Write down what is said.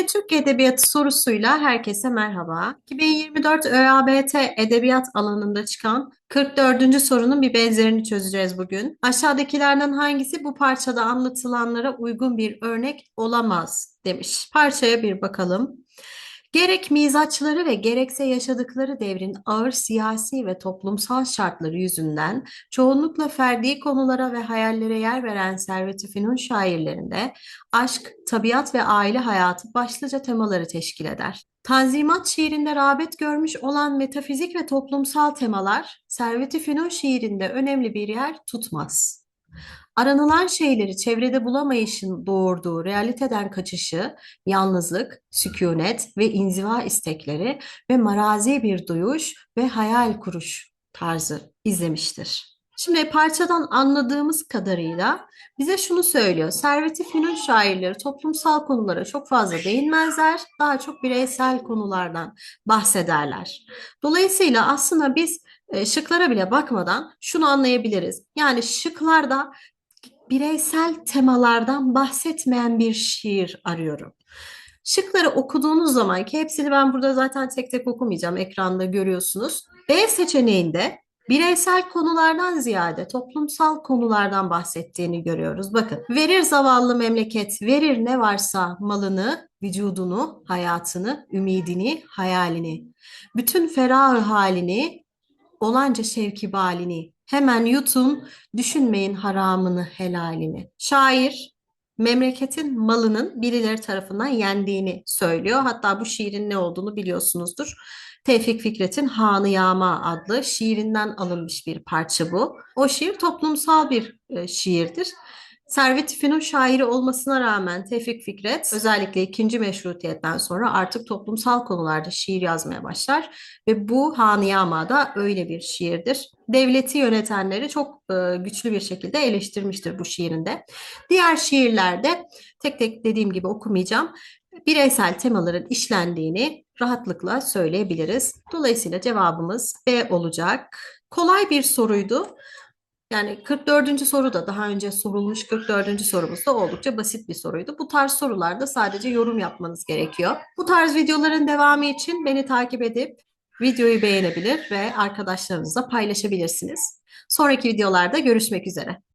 Yeni Türk Edebiyatı sorusuyla herkese merhaba. 2024 ÖABT Edebiyat alanında çıkan 44. sorunun bir benzerini çözeceğiz bugün. Aşağıdakilerden hangisi bu parçada anlatılanlara uygun bir örnek olamaz demiş. Parçaya bir bakalım. Gerek mizaçları ve gerekse yaşadıkları devrin ağır siyasi ve toplumsal şartları yüzünden çoğunlukla ferdi konulara ve hayallere yer veren Servet-i Fünun şairlerinde aşk, tabiat ve aile hayatı başlıca temaları teşkil eder. Tanzimat şiirinde rağbet görmüş olan metafizik ve toplumsal temalar Servet-i Fünun şiirinde önemli bir yer tutmaz. Aranılan şeyleri çevrede bulamayışın doğurduğu realiteden kaçışı, yalnızlık, sükunet ve inziva istekleri ve marazi bir duyuş ve hayal kuruş tarzı izlemiştir. Şimdi parçadan anladığımız kadarıyla bize şunu söylüyor. Servet-i Fünun şairleri toplumsal konulara çok fazla değinmezler. Daha çok bireysel konulardan bahsederler. Dolayısıyla aslında biz e, şıklara bile bakmadan şunu anlayabiliriz. Yani şıklarda bireysel temalardan bahsetmeyen bir şiir arıyorum. Şıkları okuduğunuz zaman ki hepsini ben burada zaten tek tek okumayacağım. Ekranda görüyorsunuz. B seçeneğinde bireysel konulardan ziyade toplumsal konulardan bahsettiğini görüyoruz. Bakın verir zavallı memleket, verir ne varsa malını, vücudunu, hayatını, ümidini, hayalini. Bütün ferah halini, olanca şevki balini. Hemen yutun, düşünmeyin haramını, helalini. Şair memleketin malının birileri tarafından yendiğini söylüyor. Hatta bu şiirin ne olduğunu biliyorsunuzdur. Tevfik Fikret'in Hanı Yağma adlı şiirinden alınmış bir parça bu. O şiir toplumsal bir e, şiirdir. Servet-i Fünun şairi olmasına rağmen Tevfik Fikret özellikle ikinci meşrutiyetten sonra artık toplumsal konularda şiir yazmaya başlar ve bu Haniyama da öyle bir şiirdir. Devleti yönetenleri çok e, güçlü bir şekilde eleştirmiştir bu şiirinde. Diğer şiirlerde tek tek dediğim gibi okumayacağım. Bireysel temaların işlendiğini rahatlıkla söyleyebiliriz. Dolayısıyla cevabımız B olacak. Kolay bir soruydu. Yani 44. soru da daha önce sorulmuş 44. sorumuz da oldukça basit bir soruydu. Bu tarz sorularda sadece yorum yapmanız gerekiyor. Bu tarz videoların devamı için beni takip edip videoyu beğenebilir ve arkadaşlarınızla paylaşabilirsiniz. Sonraki videolarda görüşmek üzere.